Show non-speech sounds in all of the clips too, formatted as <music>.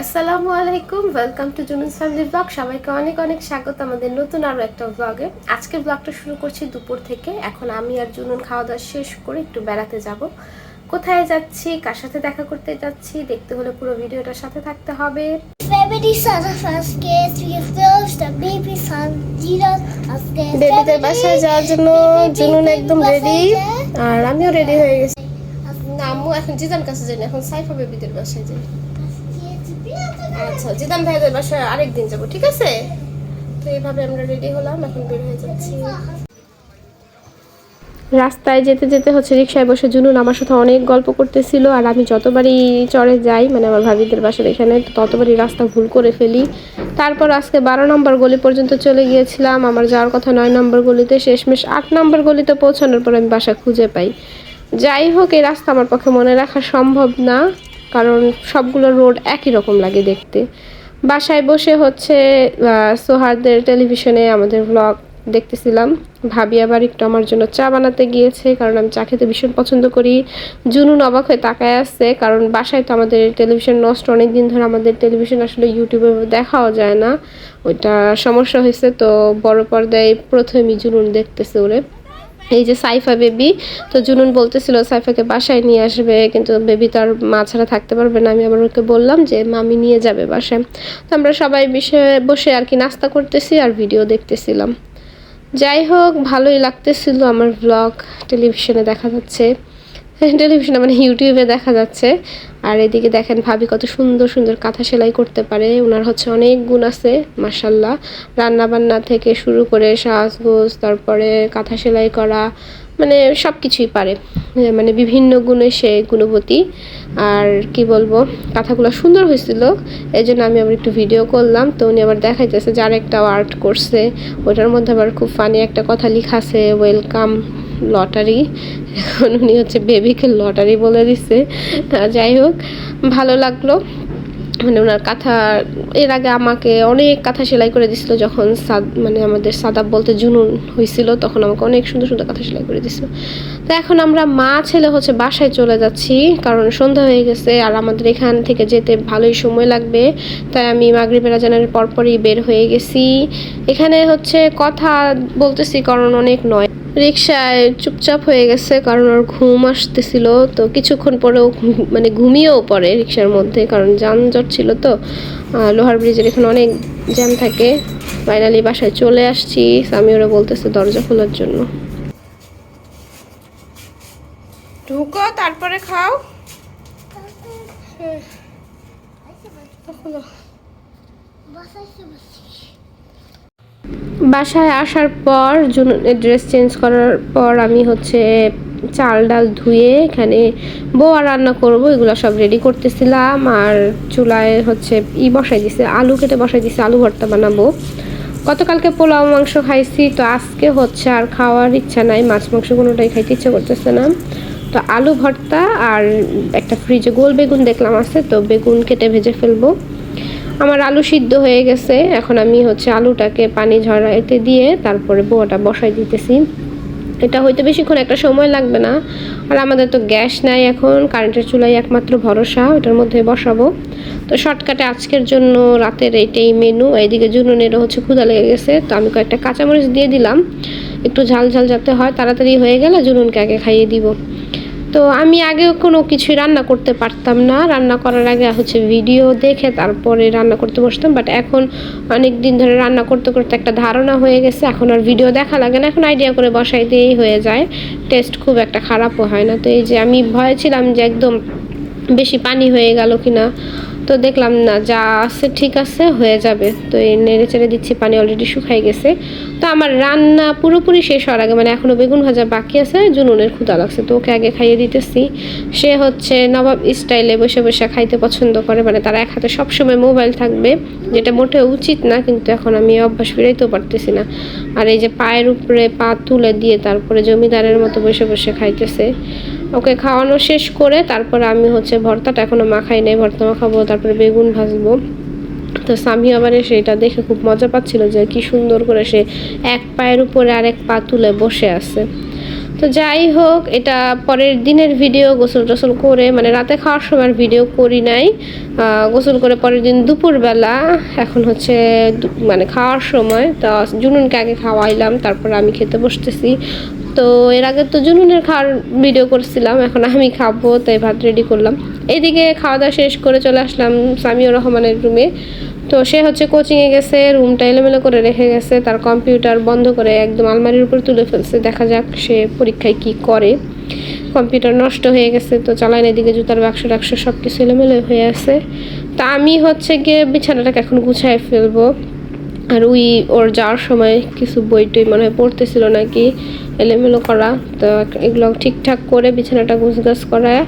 আসসালামু আলাইকুম welcome to Junus family blog সবাইকে অনেক অনেক স্বাগত আমাদের নতুন আরও একটা ব্লগে আজকের ব্লগটা শুরু করছি দুপুর থেকে। এখন আমি আর জুনুন খাওয়া দাওয়া শেষ করে একটু বেড়াতে যাব। কোথায় যাচ্ছি কার সাথে দেখা করতে যাচ্ছি দেখতে হলে পুরো ভিডিওটার সাথে থাকতে হবে। বেবিদের বাসায় যাওয়ার জন্য জুনুন একদম রেডি আর আমিও রেডি হয়ে গেছি। না আম্মু এখন জিদান কাছে যাই এখন সাইফা বেবিদের বাসায় যাই আচ্ছা জিদান ভাইদের বাসায় আরেকদিন যাব, ঠিক আছে? তো এইভাবে আমরা রেডি হলাম, এখন বের হয়ে যাচ্ছি। রাস্তায় যেতে যেতে হচ্ছে রিক্সায় বসে জুনুন আমার সাথে অনেক গল্প করতেছিল, আর আমি যতবারই চড়ে যাই মানে আমার ভাবিদের বাসার এখানে ততবারই রাস্তা ভুল করে ফেলি। তারপর আজকে বারো নম্বর গলি পর্যন্ত চলে গিয়েছিলাম, আমার যাওয়ার কথা নয় নম্বর গলিতে, শেষমেশ আট নম্বর গলিতে পৌঁছানোর পর আমি বাসা খুঁজে পাই। যাই হোক, এই রাস্তা আমার পক্ষে মনে রাখা সম্ভব না। কারণ সবগুলো রোড একই রকম লাগে দেখতে। বাসায় বসে হচ্ছে সোহারদের টেলিভিশনে আমাদের ব্লগ দেখতেছিলাম। ভাবি আবার একটু আমার জন্য চা বানাতে গিয়েছে, কারণ আমি চা খেতে ভীষণ পছন্দ করি। জুনুন অবাক হয়ে তাকায় আসছে কারণ বাসায় তো আমাদের টেলিভিশন নষ্ট অনেক দিন ধরে আমাদের টেলিভিশন আসলে ইউটিউবে দেখাও যায় না। ওইটা সমস্যা হয়েছে, তো বড় পর্দায় প্রথমেই জুনুন দেখতেছে ওরে। এই যে সাইফা বেবি, তো জুনুন বলতেছিল সাইফাকে বাসায় নিয়ে আসবে, কিন্তু বেবি তো আর মা ছাড়া থাকতে পারবে না। আমি আবার ওকে বললাম যে, মামি নিয়ে যাবে বাসায়। তো আমরা সবাই বিষয়ে বসে আর কি নাস্তা করতেছি আর ভিডিও দেখতেছিলাম। যাই হোক, ভালোই লাগতেছিল আমার ব্লগ টেলিভিশনে দেখা যাচ্ছে। <laughs> টেলিভিশনে মানে ইউটিউবে দেখা যাচ্ছে। আর এদিকে দেখেন ভাবি কত সুন্দর সুন্দর কাঁথা সেলাই করতে পারে। ওনার হচ্ছে অনেক গুণ আছে মাসাল্লাহ রান্না বান্না থেকে শুরু করে সাজগোজ, তারপরে কাঁথা সেলাই করা মানে সব কিছুই পারে মানে বিভিন্ন গুণে সে গুণবতী। আর কি বলব, কাঁথাগুলো সুন্দর হয়েছিল। এই জন্য আমি আবার একটু ভিডিও করলাম। তো উনি আবার দেখাইতেছে যার একটা আর্ট করছে। ওটার মধ্যে আবার খুব ফানি একটা কথা লেখা আছে ওয়েলকাম লটারি। এখন উনি হচ্ছে বেবিকে লটারি বলে দিচ্ছে যাই হোক, ভালো লাগল। মানে ওনার কাঁথা, এর আগে আমাকে অনেক কাঁথা সেলাই করে দিছিল যখন সাদ মানে আমাদের সাদাব বলতে জুনুন হয়েছিল তখন আমাকে অনেক সুন্দর সুন্দর কাঁথা সেলাই করে দিছিল। তো এখন আমরা মা ছেলে হচ্ছে বাসায় চলে যাচ্ছি, কারণ সন্ধ্যা হয়ে গেছে আর আমাদের এখান থেকে যেতে ভালোই সময় লাগবে। তাই আমি মাগরিবের আজানের পরপরই বের হয়ে গেছি। এখানে হচ্ছে কথা বলতেছি, কারণ অনেক নয়। রিক্সায় চুপচাপ হয়ে গেছে কারণ ওর ঘুম আসতেছিল। তো কিছুক্ষণ পরেও ঘুম- মানে ঘুমিয়েও পড়ে রিক্সার মধ্যে কারণ যানজট ছিল তো। লোহার ব্রিজের এখানে অনেক জ্যাম থাকে। ফাইনালি বাসায় চলে আসছি। আমি ওরা বলতেছে দরজা খোলার জন্য। ঢুকো তারপরে খাও। বাসায় আসার পর ড্রেস চেঞ্জ করার পর আমি হচ্ছে চাল ডাল ধুয়ে এখানে বোয়া রান্না করব, এগুলো সব রেডি করতেছিলাম। আর চুলায় হচ্ছে ই বসাই দিছে, আলু কেটে বসাই দিছে, আলু ভর্তা বানাবো। গতকালকে পোলাও মাংস খাইছি, তো আজকে হচ্ছে আর খাওয়ার ইচ্ছা নাই, মাছ মাংস কোনোটাই খাইতে ইচ্ছা করতেছে না। তো আলু ভর্তা আর একটা ফ্রিজে গোল বেগুন দেখলাম আছে, তো বেগুন কেটে ভেজে ফেলব। আমার আলু সিদ্ধ হয়ে গেছে। এখন আমি হচ্ছে আলুটাকে পানি ঝরাইতে দিয়ে তারপরে বোয়াটা বসাই দিতেছি। এটা হয়তো বেশিক্ষণ একটা সময় লাগবে না। আর আমাদের তো গ্যাস নাই এখন, কারেন্টের চুলাই একমাত্র ভরসা, ওটার মধ্যে বসাবো। তো শর্টকাটে আজকের জন্য রাতের এইটাই মেনু এইদিকে জুনুনেরও হচ্ছে ক্ষুধা লেগে গেছে। তো আমি কয়েকটা কাঁচামরিচ দিয়ে দিলাম। একটু ঝাল ঝাল যাতে হয়, তাড়াতাড়ি হয়ে গেলে জুনুনকে আগে খাইয়ে দিব। তো আমি আগে কোনো কিছুই রান্না করতে পারতাম না। রান্না করার আগে হচ্ছে ভিডিও দেখে তারপরে রান্না করতে বসতাম। বাট এখন অনেক দিন ধরে রান্না করতে করতে একটা ধারণা হয়ে গেছে। এখন আর ভিডিও দেখা লাগে না। এখন আইডিয়া করে বসাই দিয়েই হয়ে যায়। টেস্ট খুব একটা খারাপও হয় না। তো এই যে আমি ভয় ছিলাম যে একদম বেশি পানি হয়ে গেল কিনা। তো দেখলাম, না, যা আছে ঠিক আছে, হয়ে যাবে। তো এই নেড়ে চেড়ে দিচ্ছি, পানি অলরেডি শুকাই গেছে। তো আমার রান্না পুরোপুরি শেষ হওয়ার আগে মানে এখনও বেগুন ভাজা বাকি আছে, জুনুনের ক্ষুদা লাগছে, তো ওকে আগে খাইয়ে দিতেছি। সে হচ্ছে নবাব স্টাইলে বসে বসে খাইতে পছন্দ করে মানে তার এক হাতে সবসময় মোবাইল থাকবে, যেটা মোটে উচিত না, কিন্তু এখন আমি অভ্যাস ফিরাইতেও পারতেছি না। আর এই যে পায়ের উপরে পা তুলে দিয়ে তারপরে জমিদারের মতো বসে বসে খাইতেছে। ওকে খাওয়ানো শেষ করে তারপরে আমি হচ্ছে ভর্তাটা এখনও মাখাই নাই, ভর্তা মাখাবো, তারপরে বেগুন ভাজবো। তো স্বামী আবার এসে এটা দেখে খুব মজা পাচ্ছিল যে কি সুন্দর করে সে এক পায়ের উপরে আরেক পা তুলে বসে আছে। তো যাই হোক, এটা পরের দিনের ভিডিও গোসল টোসল করে মানে রাতে খাওয়ার সময় ভিডিও করি নাই। গোসল করে পরের দিন দুপুরবেলা, এখন হচ্ছে মানে খাওয়ার সময়। তো জুনুনকে আগে খাওয়াইলাম, তারপর আমি খেতে বসতেছি। তো এর আগে তো জুনুনের খাওয়ার ভিডিও করছিলাম, এখন আমি খাব, তাই ভাত রেডি করলাম। এইদিকে খাওয়া দাওয়া শেষ করে চলে আসলাম সামিউর রহমানের রুমে তো সে হচ্ছে কোচিংয়ে গেছে রুমটা এলোমেলো করে রেখে গেছে, তার কম্পিউটার বন্ধ করে একদম আলমারির উপর তুলে ফেলছে। দেখা যাক সে পরীক্ষায় কি করে। কম্পিউটার নষ্ট হয়ে গেছে, তো চালায় না এদিকে, জুতার বাক্স টাক্স সব কিছু এলোমেলো হয়ে আছে। তা আমি হচ্ছে গিয়ে বিছানাটাকে এখন গুছায় ফেলব। আর ওই ওর যাওয়ার সময় কিছু বই টই মনে হয় পড়তেছিল নাকি, এলোমেলো করা। তো এগুলো ঠিকঠাক করে বিছানাটা গুছগাছ করায়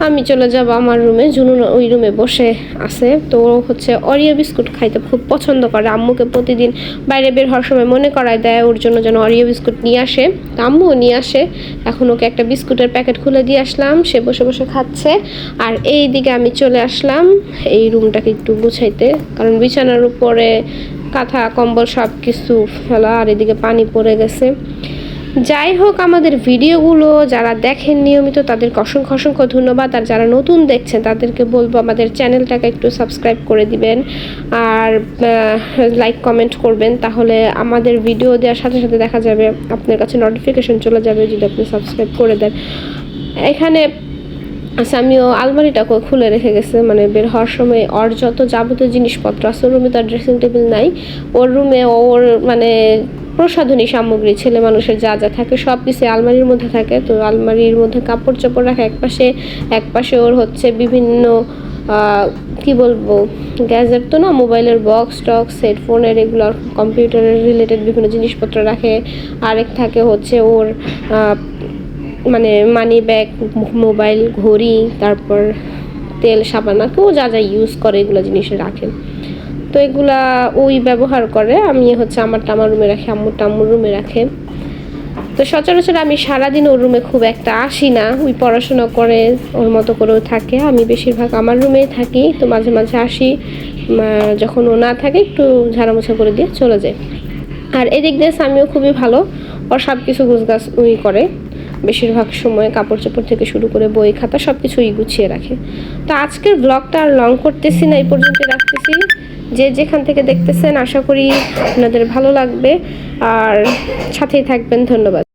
আমি চলে যাব আমার রুমে। জুনুন ওই রুমে বসে আছে। তো হচ্ছে অরিও বিস্কুট খাইতে খুব পছন্দ করে। আম্মুকে প্রতিদিন বাইরে বের হওয়ার সময় মনে করায় দেয় ওর জন্য যেন অরিও বিস্কুট নিয়ে আসে। তো আম্মুও নিয়ে আসে। এখন ওকে একটা বিস্কুটের প্যাকেট খুলে দিয়ে আসলাম। সে বসে বসে খাচ্ছে। আর এই দিকে আমি চলে আসলাম। এই রুমটাকে একটু গুছাইতে। কারণ বিছানার উপরে কাঁথা, কম্বল সব কিছু ফেলা, আর এদিকে পানি পড়ে গেছে। যাই হোক, আমাদের ভিডিওগুলো যারা দেখেন নিয়মিত, তাদেরকে অসংখ্য অসংখ্য ধন্যবাদ। আর যারা নতুন দেখছেন, তাদেরকে বলব আমাদের চ্যানেলটাকে একটু সাবস্ক্রাইব করে দিবেন। আর লাইক কমেন্ট করবেন। তাহলে আমাদের ভিডিও দেওয়ার সাথে সাথে দেখা যাবে, আপনার কাছে নোটিফিকেশন চলে যাবে যদি আপনি সাবস্ক্রাইব করে দেন। এখানে আচ্ছা আমিও আলমারিটাকে খুলে রেখে গেছে মানে বের হওয়ার সময় ওর যত যাবতীয় জিনিসপত্র আছে রুমে তার ড্রেসিং টেবিল নাই। ওর রুমে ওর মানে প্রসাধনী সামগ্রী, ছেলে মানুষের যা যা থাকে, সব কিছু আলমারির মধ্যে থাকে। তো আলমারির মধ্যে কাপড় চোপড় রাখা এক পাশে এক পাশে ওর হচ্ছে বিভিন্ন কি বলব, গ্যাজেট তো না, মোবাইলের বক্স টক্স হেডফোনের এগুলো কম্পিউটারের রিলেটেড বিভিন্ন জিনিসপত্র রাখে। আরেক থাকে হচ্ছে ওর মানে মানি ব্যাগ মোবাইল ঘড়ি, তারপর তেল, সাবান, আর কেউ যা যা ইউজ করে এগুলো জিনিস রাখেন। তো এগুলা ওই ব্যবহার করে, আমি হচ্ছে আমার রুমে রাখি আম্মুরটা আম্মুর রুমে রাখে। তো সচরাচর আমি সারাদিন ওর রুমে খুব একটা আসি না, ওই পড়াশোনা করে, ওর মতো করেও থাকে। আমি বেশিরভাগ আমার রুমেই থাকি, তো মাঝে মাঝে আসি যখন ও না থাকে একটু ঝাড়ামোছা করে দিয়ে চলে যায় আর এদিক দিয়ে সামিও খুবই ভালো, ওর সব কিছু গুছগাছ উই করে। বেশিরভাগ সময় কাপড় চোপড় থেকে শুরু করে বই খাতা সব কিছুই গুছিয়ে রাখে। তো আজকের ব্লগটা আর লং করতেছি না, এই পর্যন্ত রাখতেছি। যে যেখান থেকে দেখতেছেন, আশা করি আপনাদের ভালো লাগবে। আর সাথেই থাকবেন, ধন্যবাদ।